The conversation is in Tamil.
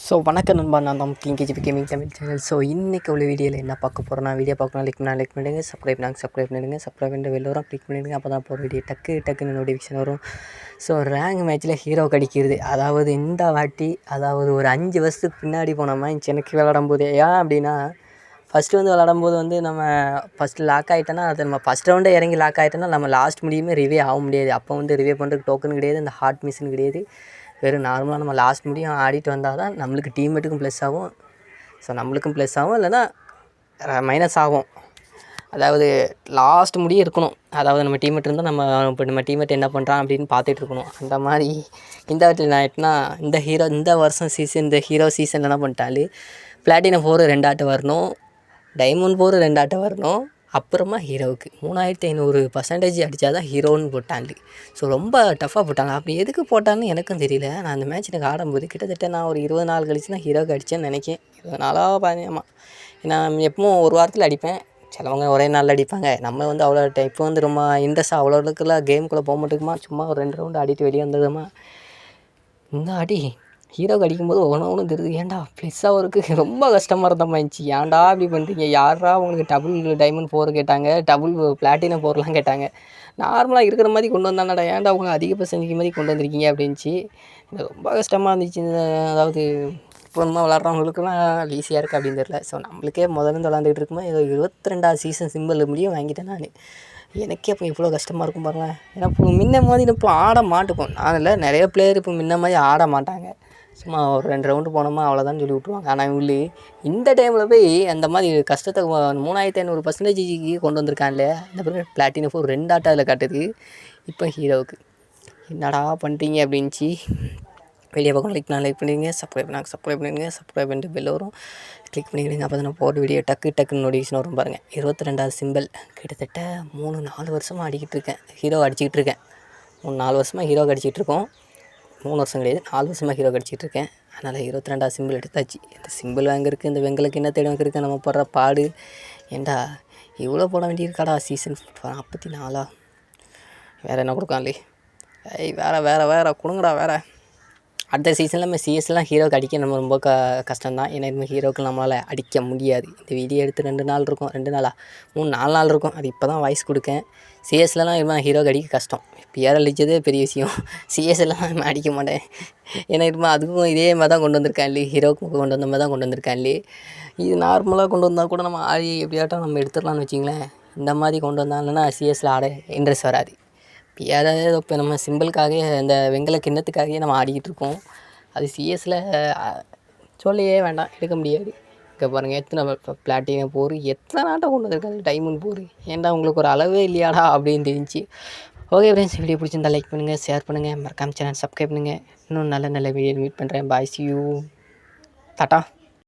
ஸோ வணக்கம் நண்பா. நான் தான் கிங்கேஜி கேமிங் தமிழ் சேனல் ஸோ இன்றைக்கி உள்ள வீடியோவில் என்ன பார்க்க போகிறோம் நான் வீடியோ பார்க்கணும் லைக் பண்ணால் லைக் பண்ணிடுங்க. சப்ஸ்கிரைப் நாங்கள் சப்ஸ்கிரைப் பண்ணிடுங்க. சப்ஸ்கிரைப் பண்ணிட்டு வெளில கிளிக் பண்ணிடுங்க. அப்போ தான் போகிற வீடியோ டக்கு டக்குன்னு நோட்டிஃபிகேஷன் வரும். ஸோ ரேங்க் மேட்ச்சில் ஹீரோ கடிக்கிறது. அதாவது இந்த வாட்டி அதாவது ஒரு அஞ்சு வருஷத்துக்கு பின்னாடி போன மாதிரி எனக்கு விளாடும் போது. ஏன் அப்படின்னா ஃபஸ்ட்டு வந்து விளாடும்போது வந்து நம்ம ஃபஸ்ட்டு லாக் ஆகிட்டோன்னா அது நம்ம ஃபஸ்ட் ரவுண்டே இறங்கி லாக் ஆகிட்டோன்னா நம்ம லாஸ்ட் முடியுமே ரிவே ஆக முடியாது. அப்போ வந்து ரிவே பண்ணுறதுக்கு டோக்கன் கிடையாது இந்த ஹார்ட் மிஷின் கிடையாது. வெறும் நார்மலாக நம்ம லாஸ்ட் முடியும் ஆடிட்டு வந்தால் தான் நம்மளுக்கு டீம்மேட்டுக்கும் ப்ளஸ் ஆகும். ஸோ நம்மளுக்கும் ப்ளஸ் ஆகும். இல்லைன்னா மைனஸ் ஆகும். அதாவது லாஸ்ட் முடிய இருக்கணும். அதாவது நம்ம டீம்மேட் இருந்தால் நம்ம இப்போ நம்ம டீம்மேட் என்ன பண்ணுறான் அப்படின்னு பார்த்துட்டு இருக்கணும். அந்த மாதிரி இந்த வாட்டி நான் எட்டுனா இந்த ஹீரோ இந்த வருஷம் சீசன் இந்த ஹீரோ சீசன் என்ன பண்ணிட்டாலே பிளாட்டினம் ஃபோர் ரெண்டாட்டு வரணும். டைமண்ட் ஃபோர் ரெண்டாட்டு வரணும். அப்புறமா ஹீரோவுக்கு. மூணாயிரத்தி ஐநூறு பர்சன்டேஜ் அடித்தா தான் ஹீரோன்னு போட்டாங்க ஸோ ரொம்ப டஃப்பாக போட்டாங்க அப்படி எதுக்கு போட்டான்னு எனக்கும் தெரியல. நான் அந்த மேட்ச் எனக்கு ஆடும்போது கிட்டத்தட்ட நான் ஒரு இருபது நாள் கழிச்சு தான் ஹீரோவுக்கு அடித்தேன்னு நினைக்கேன். இருபது நாளாக பயமா நான் எப்பவும் ஒரு வாரத்தில் அடிப்பேன். சிலவங்க ஒரே நாளில் அடிப்பாங்க. நம்ம வந்து அவ்வளோ இப்போ வந்து ரொம்ப இன்ட்ரெஸ்ட்டாக அவ்வளோக்குலாம் கேமுக்குள்ளே போக மாட்டேங்குமா? சும்மா ஒரு ரெண்டு ரவுண்டு அடிட்டு வெளியே வந்ததுமா இந்த அடி ஹீரோக்கு அடிக்கும்போது ஒன்று ஒன்றும் தெரியுது. ஏன்டா ப்ளஸ்ஸாக இருக்குது ரொம்ப கஷ்டமாக இருந்தமா இருந்துச்சு. ஏன்டா இப்படி பண்ணுறீங்க யாரா உங்களுக்கு டபுள் டைமண்ட் ஃபோர் கேட்டாங்க டபுள் பிளாட்டினம் ஃபோர்லாம் கேட்டாங்க. நார்மலாக இருக்கிற மாதிரி கொண்டு வந்தானடா. ஏன்டா அவங்க அதிக பர்சன்டேஜ் மாதிரி கொண்டு வந்திருக்கீங்க அப்படின்ச்சு ரொம்ப கஷ்டமாக இருந்துச்சு. அதாவது இப்போ நம்ம விளாட்றவங்களுக்குலாம் ஈஸியாக இருக்குது அப்படின்னு தெரில ஸோ நம்மளுக்கே முதல்ல விளாண்டுட்டு இருக்கும்போது ஏதோ இருபத்தி ரெண்டாவது சீசன் சிம்பிள் முடியும் வாங்கிட்டேன் நான். எனக்கே அப்போ இவ்வளோ கஷ்டமாக இருக்கும் பாருங்களேன். ஏன்னா இப்போ முன்ன மாதிரி இப்போ ஆட மாட்டுப்போம். நான் இல்லை நிறைய பிளேயர் இப்போ முன்ன மாதிரி ஆட மாட்டாங்க. சும்மா ஒரு ரெண்டு ரவுண்டு போனோமா அவ்வளோதான் சொல்லி விட்ருவாங்க ஆனால் இவங்களே இந்த டைமில் போய் அந்த மாதிரி கஷ்டத்தை மூணாயிரத்தி ஐநூறு பர்சன்டேஜுக்கு கொண்டு வந்திருக்கான்ல இந்த பிறகு பிளாட்டினம் ஃபோர் ரெண்டு ஆட்டம் அதில் காட்டுது. இப்போ ஹீரோவுக்கு என்னடா பண்ணுறீங்க அப்படின்ச்சு வெளியே பக்கம் லைக் நான் லைக் பண்ணிடுங்க. சப்ஸ்கிரைப் நாங்கள் சப்ஸ்கிரைப் பண்ணிடுங்க. சப்ஸ்கிரைப் பண்ணிட்டு பெல் வரும். கிளிக் பண்ணிக்கிடுங்க அப்போ தான் நான் போட்ட வீடியோ டக்கு டக்குன்னு நோட்டிஃபிகேஷன் வரும் பாருங்கள் இருபத்தி ரெண்டாவது சிம்பிள் கிட்டத்தட்ட மூணு நாலு வருஷமாக அடிக்கிட்டு இருக்கேன். ஹீரோ அடிச்சிக்கிட்டு இருக்கேன். மூணு நாலு வருஷமாக ஹீரோ அடிச்சிக்கிட்டு இருக்கோம். மூணு வருஷம் கிடையாது நாலு வருஷமாக ஹீரோ கடிச்சிட்டு இருக்கேன். அதனால் இருபத்தி ரெண்டாவது சிம்பிள் எடுத்தாச்சு. இந்த சிம்பிள் வாங்கிருக்கு இந்த வெங்கலுக்கு என்ன தேடி வாங்கிருக்கு நம்ம போடுற பாடு. ஏண்டா இவ்வளோ போட வேண்டியிருக்காடா சீசன் நாற்பத்தி நாலா? வேறு என்ன கொடுக்கான்லே ஐய் வேறு வேறு வேறு கொடுங்கடா வேறு. அடுத்த சீசனில் நம்ம சிஎஸ்லாம் ஹீரோக்கு அடிக்க நம்ம ரொம்ப க கஷ்டம் தான் ஏன்னா இனிமேல் ஹீரோக்கு நம்மளால் அடிக்க முடியாது. இந்த வீடியோ எடுத்து ரெண்டு நாள் இருக்கும். ரெண்டு நாளா? மூணு நாலு நாள் இருக்கும். அது இப்போ தான் வாய்ஸ் கொடுக்கேன் சிஎஸ்லலாம் இதுமாதிரி ஹீரோக்கு அடிக்க கஷ்டம். பிஆர் அடித்ததே பெரிய விஷயம். சிஎஸ்லாம் நம்ம அடிக்க மாட்டேன். ஏன்னா இப்போ அதுக்கும் இதே மாதிரி தான் கொண்டு வந்திருக்கேன். இல்லையே ஹீரோக்கும் கொண்டு வந்த மாதிரி தான் கொண்டு வந்திருக்கேன். இல்லையே இது நார்மலாக கொண்டு வந்தால் கூட நம்ம ஆடி எப்படியாட்டம் நம்ம எடுத்துடலாம்னு வச்சிங்களேன். இந்த மாதிரி கொண்டு வந்தாங்கன்னா சிஎஸ்சில் ஆட இன்ட்ரெஸ்ட் வராது. ஏதாவது இப்போ நம்ம சிம்பிளுக்காகவே இந்த வெங்கல கிண்ணத்துக்காகவே நம்ம ஆடிக்கிட்டு இருக்கோம். அது சிஎஸ்சில் சொல்லையே வேண்டாம் எடுக்க முடியாது. இங்கே பாருங்கள் எத்தனை பிளாட்டினம் போர் எத்தனை நாட்டம் கொண்டு வந்திருக்காது டைமண்ட் போர். ஏன்டா உங்களுக்கு ஒரு அளவே இல்லையாடா அப்படின்னு தெரிஞ்சு. ஓகே ஃப்ரெண்ட்ஸ் வீடியோ பிடிச்சிருந்தா லைக் பண்ணுங்கள் ஷேர் பண்ணுங்கள் மறக்காம சேனல் சப்ஸ்கிரைப் பண்ணுங்கள் இன்னும் நல்ல நல்ல வீடியோ மீட் பண்ணுறேன் பாய் சி யூ டாட்டா